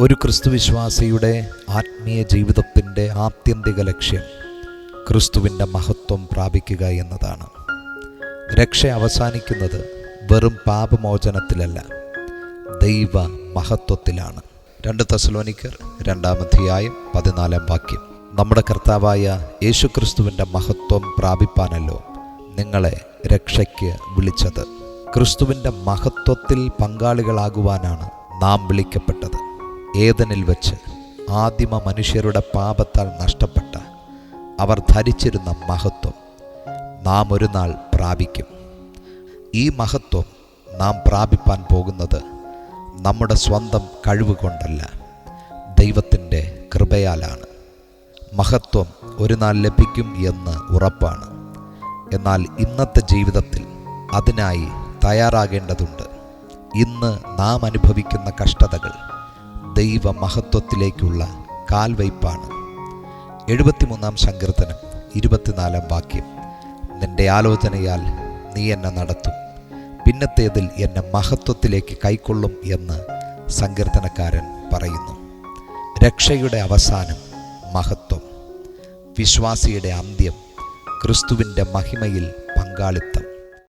ഒരു ക്രിസ്തുവിശ്വാസിയുടെ ആത്മീയ ജീവിതത്തിന്റെ ആത്യന്തിക ലക്ഷ്യം ക്രിസ്തുവിന്റെ മഹത്വം പ്രാപിക്കുക എന്നതാണ്. രക്ഷ അവസാനിക്കുന്നത് വെറും പാപമോചനത്തിലല്ല ദൈവ മഹത്വത്തിലാണ്. രണ്ട് തസലോനിക്കർ രണ്ടാമധ്യായം പതിനാലാം വാക്യം. നമ്മുടെ കർത്താവായ യേശുക്രിസ്തുവിന്റെ മഹത്വം പ്രാപിപ്പാനല്ലോ നിങ്ങളെ രക്ഷയ്ക്ക് വിളിച്ചത്. ക്രിസ്തുവിന്റെ മഹത്വത്തിൽ പങ്കാളികളാകുവാനാണ് നാം വിളിക്കപ്പെട്ടത്. ഏതനിൽ വച്ച് ആദിമ മനുഷ്യരുടെ പാപത്താൽ നഷ്ടപ്പെട്ട അവർ ധരിച്ചിരുന്ന മഹത്വം നാം ഒരു നാൾ പ്രാപിക്കും. ഈ മഹത്വം നാം പ്രാപിപ്പാൻ പോകുന്നത് നമ്മുടെ സ്വന്തം കഴിവ് കൊണ്ടല്ല ദൈവത്തിന്റെ കൃപയാലാണ്. മഹത്വം ഒരു നാൾ ലഭിക്കും എന്ന് ഉറപ്പാണ്. എന്നാൽ ഇന്നത്തെ ജീവിതത്തിൽ അതിനായി തയ്യാറാകേണ്ടതുണ്ട്. ഇന്ന് നാം അനുഭവിക്കുന്ന കഷ്ടതകൾ ദൈവ മഹത്വത്തിലേക്കുള്ള കാൽവയ്പാണ് എഴുപത്തിമൂന്നാം സങ്കീർത്തനം ഇരുപത്തിനാലാം വാക്യം. നിന്റെ ആലോചനയാൽ നീ എന്നെ നടത്തും. പിന്നത്തേതിൽ എന്നെ മഹത്വത്തിലേക്ക് കൈക്കൊള്ളും എന്ന് സങ്കീർത്തനക്കാരൻ പറയുന്നു. രക്ഷയുടെ അവസാനം മഹത്വം. വിശ്വാസിയുടെ അന്ത്യം ക്രിസ്തുവിന്റെ മഹിമയിൽ പങ്കാളിത്തം.